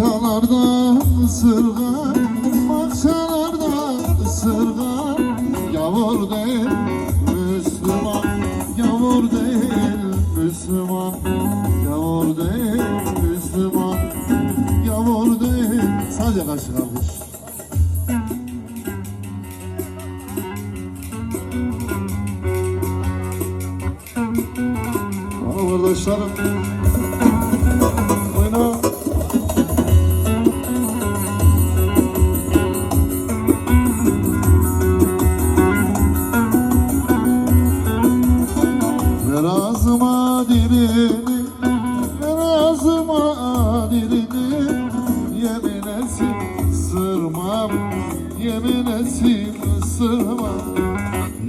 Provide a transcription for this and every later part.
Bahçelerde ısırgan Bahçelerde ısırgan Yavur değil Müslüman. Yavur değil Müslüman. Yavur değil Müslüman. Yavur değil. Sadece kaşık almış Arkadaşlarım dilini Yemin etsin ısırmam Yemin etsin ısırmam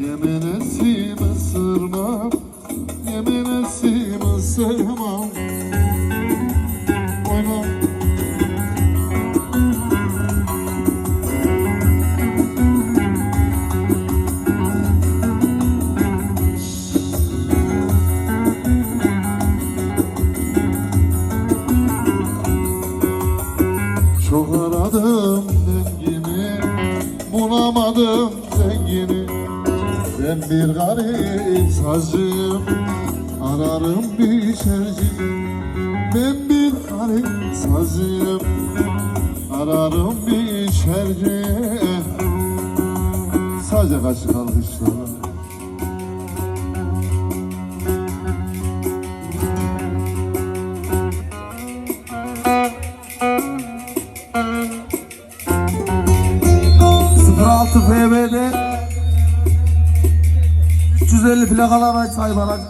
Yemin etsin ısırmam Bulamadım dengini Ben bir garip sazcıyım Ararım bir şerci. Ben bir garip sazcıyım Ararım bir şerci. Sadece kaşık alkışlar altı FB'de 350 plakalı araç sahibi araç.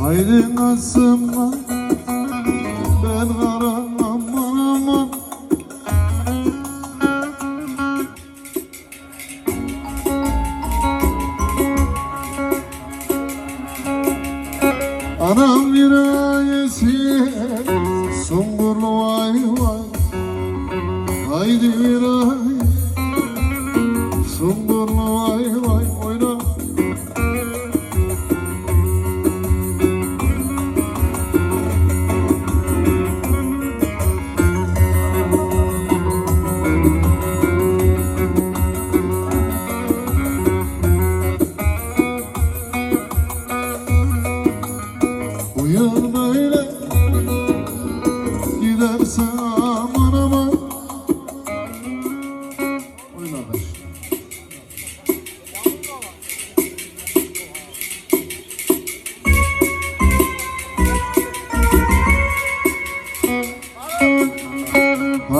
Haydi nasılma Anam virayesi Sungurlu vay vay. Haydi viray Sungurlu vay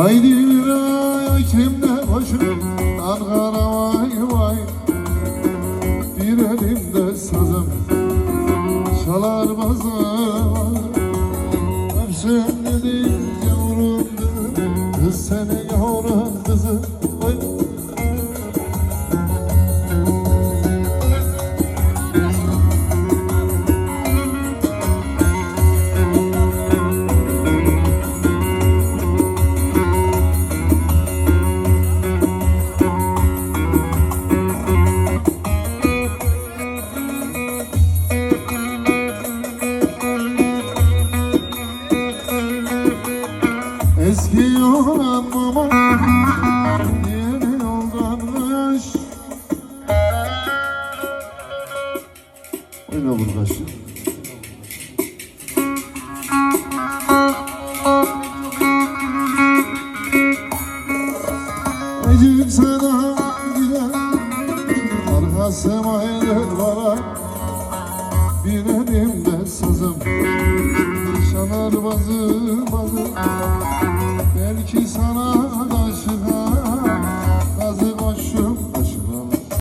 Haydi viraya kimde başım Ankara vay. Vay Bir elimde sazım Çalar bazım Hep mama Yeni yoldan kış Oyna sana gider Arkası maydır bana. Bir elimde sızım Çalar bazı bazı